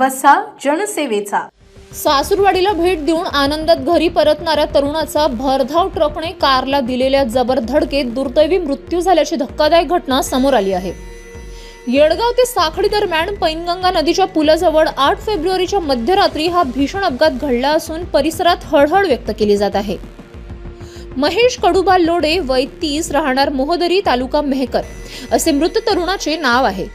वसा जनसेवेचा. सासूरवाडीला भेट देऊन आनंदात घरी परतणाऱ्या तरुणाचा भरधाव ट्रकने कारला दिलेल्या जबर धडकेत दुर्दैवी मृत्यू झाल्याची धक्कादायक घटना समोर आली आहे. येडगाव ते साखळी दरम्यान पैनगंगा नदीच्या पुलाजवळ आठ फेब्रुवारीच्या मध्यरात्री हा भीषण अपघात घडला असून परिसरात हळहळ व्यक्त केली जात आहे. महेश कडुबा लोडे वय तीस राहणार मोहदरी तालुका मेहकर असे मृत तरुणाचे नाव आहे.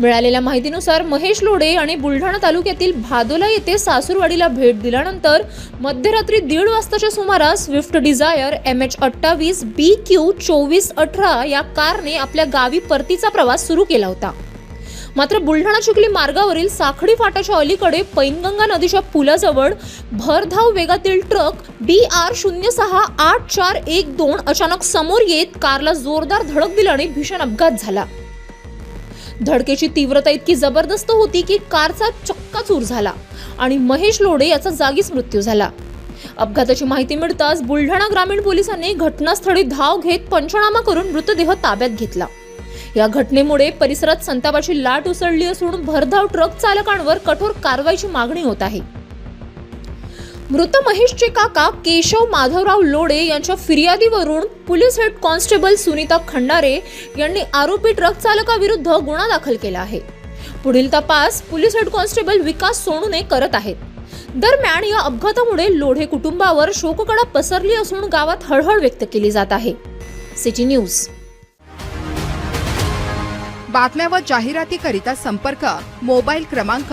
मिळालेल्या माहितीनुसार महेश लोडे आणि बुलढाणा तालुक्यातील भादोला येथे सासूरवाडीला भेट दिल्यानंतर मध्यरात्री दीड वाजताच्या सुमारास स्विफ्ट डिझायर एम एच अठ्ठावीस बी क्यू चोवीस अठरा या कारने आपल्या गावी परतीचा प्रवास सुरू केला होता. मात्र बुलढाणा चिखली मार्गावरील साखळी फाटाच्या अलीकडे पैनगंगा नदीच्या पुलाजवळ भरधाव वेगातील ट्रक डी आर शून्य सहा आठ चार एक दोन अचानक समोर येत कारला जोरदार धडक दिल्याने भीषण अपघात झाला. धडकेची तीव्रता इतकी जबरदस्त होती की कारचा चक्का चूर झाला आणि महेश लोडे याचा जागीच मृत्यू झाला. अपघाताची माहिती मिळताच बुलढाणा ग्रामीण पोलिसांनी घटनास्थळी धाव घेत पंचनामा करून मृतदेह ताब्यात घेतला. या घटनेमुळे परिसरात संतापाची लाट उसळली असून भरधाव ट्रक चालकांवर कठोर कारवाईची मागणी होत आहे. मृत महेशचे काका केशव माधवराव लोडे यांच्या फिर्यादीवरून police head constable Sunita Khandare यांनी आरोपी ट्रक चालकाविरुद्ध गुन्हा दाखल केला आहे. पुढील तपास पोलीस हेड कॉन्स्टेबल विकास सोनूने करत आहेत. दरम्यान या अपघातामुळे लोढे कुटुंबावर शोककडा पसरली असून गावात हळहळ व्यक्त केली जात आहे. City news. बातम्या व जाहिरातीकरिता संपर्क मोबाईल क्रमांक